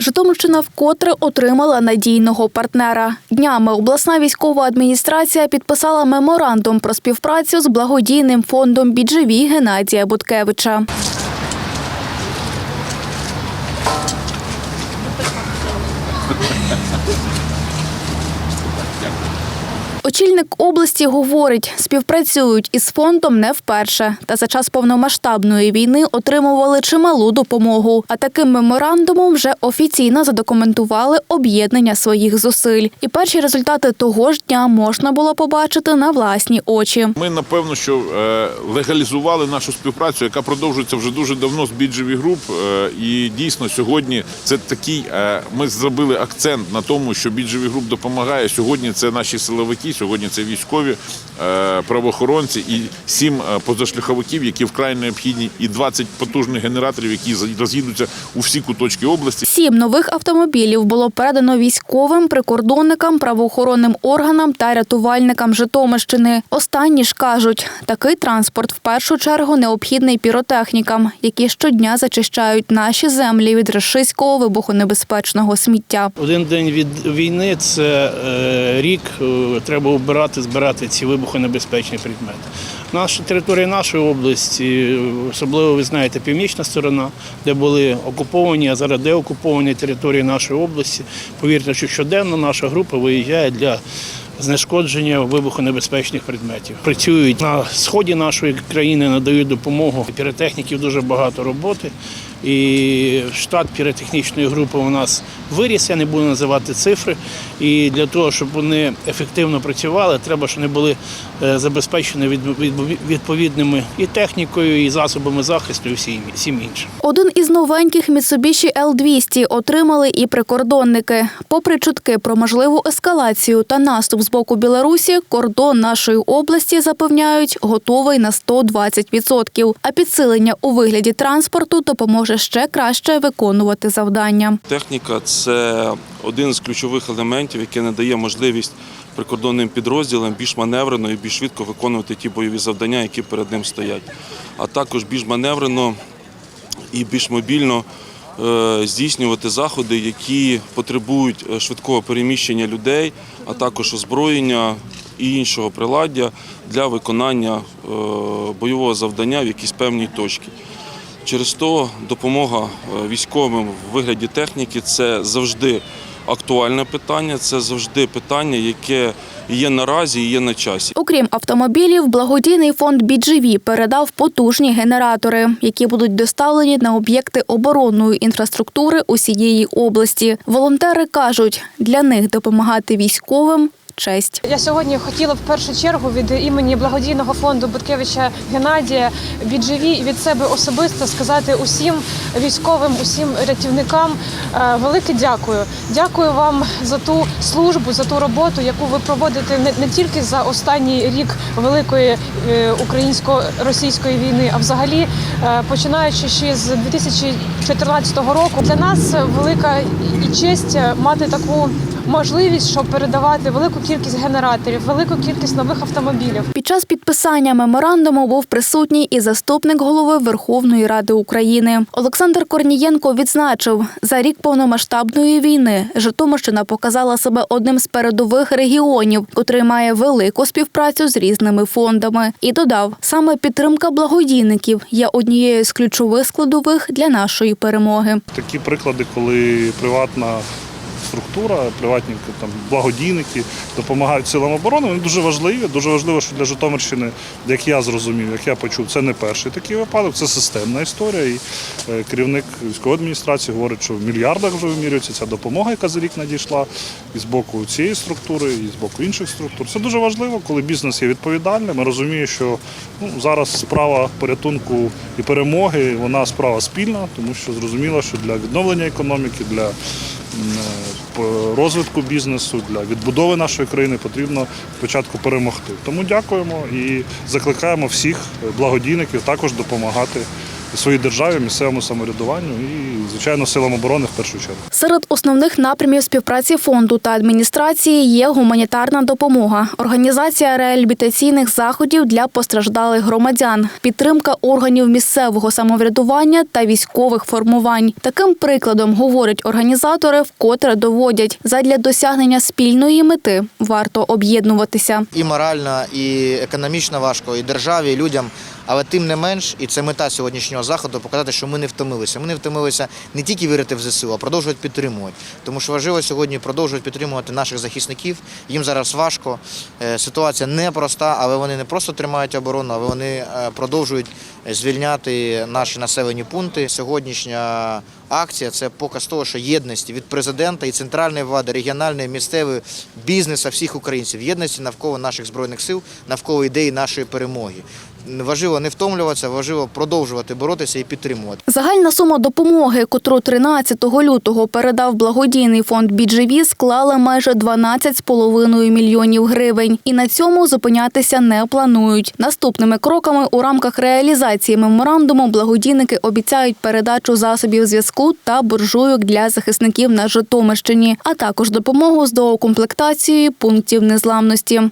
Житомирщина вкотре отримала надійного партнера. Днями обласна військова адміністрація підписала меморандум про співпрацю з благодійним фондом «Біджеві» Геннадія Буткевича. Очільник області говорить, співпрацюють із фондом не вперше, та за час повномасштабної війни отримували чималу допомогу. А таким меморандумом вже офіційно задокументували об'єднання своїх зусиль. І перші результати того ж дня можна було побачити на власні очі. Ми напевно, що е, легалізували нашу співпрацю, яка продовжується вже дуже давно з біджеві груп. Е, І дійсно сьогодні це такий. е, Ми зробили акцент на тому, що біджеві груп допомагає. Сьогодні це наші силовики, сьогодні це військові е, правоохоронці і сім е, позашляховиків, які вкрай необхідні, і 20 потужних генераторів, які роз'їдуться у всі куточки області. Сім нових автомобілів було передано військовим, прикордонникам, правоохоронним органам та рятувальникам Житомирщини. Останні ж кажуть, такий транспорт в першу чергу необхідний піротехнікам, які щодня зачищають наші землі від рашистського вибухонебезпечного сміття. Один день від війни це е, рік. е, Треба обирати, збирати ці вибухонебезпечні предмети. Наша територія нашої області, особливо ви знаєте, північна сторона, де були окуповані, а зараз де окуповані території нашої області. Повірте, що щоденно наша група виїжджає для знешкодження вибухонебезпечних предметів. Працюють на сході нашої країни, надають допомогу. Піротехніків дуже багато роботи. І штат піротехнічної групи у нас виріс, я не буду називати цифри. І для того, щоб вони ефективно працювали, треба, щоб вони були забезпечені від- від- відповідними і технікою, і засобами захисту, і всім, всім іншим. Один із новеньких Mitsubishi L200 отримали і прикордонники. Попри чутки про можливу ескалацію та наступ з боку Білорусі, кордон нашої області запевняють готовий на 120%. А підсилення у вигляді транспорту допоможе ще краще виконувати завдання. Техніка це один з ключових елементів, який надає можливість прикордонним підрозділам більш маневрено і більш швидко виконувати ті бойові завдання, які перед ним стоять. А також більш маневрено і більш мобільно е, здійснювати заходи, які потребують е, швидкого переміщення людей, а також озброєння і іншого приладдя для виконання е, бойового завдання в якійсь певній точці. Через то допомога військовим в вигляді техніки це завжди актуальне питання, це завжди питання, яке є наразі і є на часі. Окрім автомобілів, благодійний фонд «Бідживі» передав потужні генератори, які будуть доставлені на об'єкти оборонної інфраструктури усієї області. Волонтери кажуть, для них допомагати військовим честь. Я сьогодні хотіла в першу чергу від імені благодійного фонду Буткевича Геннадія Біджеві і від себе особисто сказати усім військовим, усім рятівникам е, велике дякую. Дякую вам за ту службу, за ту роботу, яку ви проводите не, не тільки за останній рік великої е, українсько-російської війни, а взагалі е, починаючи ще з 2014 року. Для нас велика і честь мати таку можливість, щоб передавати велику кількість генераторів, велику кількість нових автомобілів. Під час підписання меморандуму був присутній і заступник голови Верховної Ради України. Олександр Корнієнко відзначив, за рік повномасштабної війни Житомирщина показала себе одним з передових регіонів, котрий має велику співпрацю з різними фондами. І додав, саме підтримка благодійників є однією з ключових складових для нашої перемоги. Такі приклади, коли приватна структура, приватні там благодійники допомагають силам оборони. Вони дуже важливі. Дуже важливо, що для Житомирщини, як я зрозумів, як я почув, це не перший такий випадок, це системна історія. І е, керівник військової адміністрації говорить, що в мільярдах вже вимірюється ця допомога, яка за рік надійшла і з боку цієї структури, і з боку інших структур. Це дуже важливо, коли бізнес є відповідальним. і розуміє, що ну, зараз справа порятунку і перемоги, вона справа спільна, тому що зрозуміло, що для відновлення економіки, для е, розвитку бізнесу, для відбудови нашої країни потрібно спочатку перемогти. Тому дякуємо і закликаємо всіх благодійників також допомагати своїй державі, місцевому самоврядуванню і, звичайно, силам оборони в першу чергу. Серед основних напрямів співпраці фонду та адміністрації є гуманітарна допомога, організація реабілітаційних заходів для постраждалих громадян, підтримка органів місцевого самоврядування та військових формувань. Таким прикладом говорять організатори, вкотре доводять задля досягнення спільної мети варто об'єднуватися. і морально, і економічно важко, і державі, і людям. Але тим не менш, і це мета сьогоднішнього заходу показати, що ми не втомилися. Ми не втомилися не тільки вірити в ЗСУ, а продовжувати підтримувати. Тому що важливо сьогодні продовжувати підтримувати наших захисників. Їм зараз важко. Е, Ситуація непроста, але вони не просто тримають оборону, але вони е, продовжують звільняти наші населені пункти. Сьогоднішня акція це показ того, що єдності від президента і центральної влади, регіональної, місцевої бізнесу всіх українців, єдності навколо наших збройних сил, навколо ідеї нашої перемоги. Важливо не втомлюватися, важливо продовжувати боротися і підтримувати. Загальна сума допомоги, котру 13 лютого передав благодійний фонд «Біджеві», склала майже 12,5 мільйонів гривень. І на цьому зупинятися не планують. Наступними кроками у рамках реалізації меморандуму благодійники обіцяють передачу засобів зв'язку та буржуйок для захисників на Житомирщині, а також допомогу з доукомплектацією пунктів незламності.